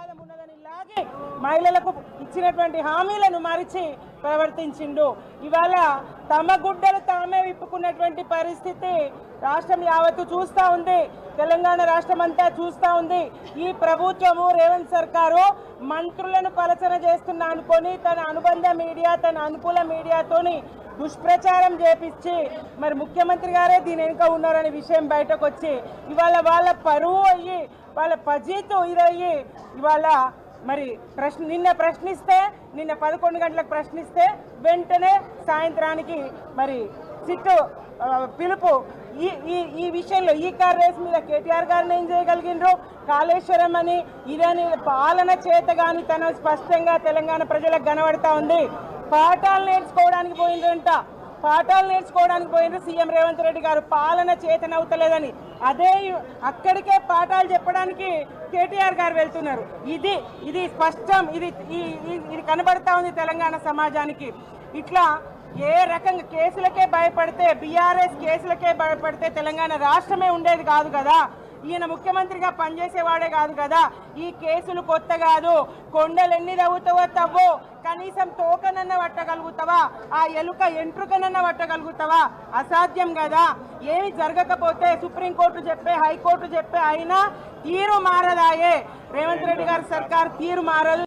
వివాదం ఉన్నదని లాగి మహిళలకు ఇచ్చినటువంటి హామీలను మరిచి ప్రవర్తించిండు. ఇవాళ తమ గుడ్డలు తామే విప్పుకున్నటువంటి పరిస్థితి రాష్ట్రం యావత్తు చూస్తూ ఉంది. తెలంగాణ రాష్ట్రం అంతా చూస్తూ ఉంది. ఈ ప్రభుత్వము రేవంత్ సర్కారు మంత్రులను పలచన చేస్తున్నా అనుకొని తన అనుబంధ మీడియా తన అనుకూల మీడియాతోని దుష్ప్రచారం చేపించి మరి ముఖ్యమంత్రి గారే దీని వెనుక ఉన్నారనే విషయం బయటకు వచ్చి ఇవాళ వాళ్ళ పరువు అయ్యి వాళ్ళ పజీతు ఇదయ్యి ఇవాళ మరి ప్రశ్న నిన్న ప్రశ్నిస్తే నిన్న పదకొండు గంటలకు ప్రశ్నిస్తే వెంటనే సాయంత్రానికి మరి సిట్టు పిలుపు ఈ ఈ ఈ విషయంలో ఈ కార్ రేస్ మీద కేటీఆర్ గారిని ఏం చేయగలిగినరు కాళేశ్వరం అని ఇదని పాలన చేతగాని తన స్పష్టంగా తెలంగాణ ప్రజలకు కనబడతా ఉంది. పాఠాలు నేర్చుకోవడానికి పోయిందంట పాఠాలు నేర్చుకోవడానికి పోయింది సీఎం రేవంత్ రెడ్డి గారు. పాలన చేతనవుతలేదని అదే అక్కడికే పాఠాలు చెప్పడానికి కేటీఆర్ గారు వెళ్తున్నారు. ఇది ఇది స్పష్టం. ఇది ఈ- ఇది కనబడతా ఉంది తెలంగాణ సమాజానికి. ఇట్లా ఏ రకంగా కేసులకే భయపడితే బీఆర్ఎస్ కేసులకే భయపడితే తెలంగాణ రాష్ట్రమే ఉండేది కాదు కదా. ఈయన ముఖ్యమంత్రిగా పనిచేసేవాడే కాదు కదా. ఈ కేసులు కొత్త కాదు. కొండలు ఎన్ని తవ్వుతావో తవ్వు. కనీసం తోకనన్న పట్టగలుగుతావా? ఆ ఎలుక ఎంట్రుకనన్న పట్టగలుగుతావా? అసాధ్యం కదా. ఏమి జరగకపోతే సుప్రీంకోర్టు చెప్పే హైకోర్టు చెప్పే అయినా తీరు మారదాయే. రేవంత్ రెడ్డి గారి సర్కార్ తీరు మారదు.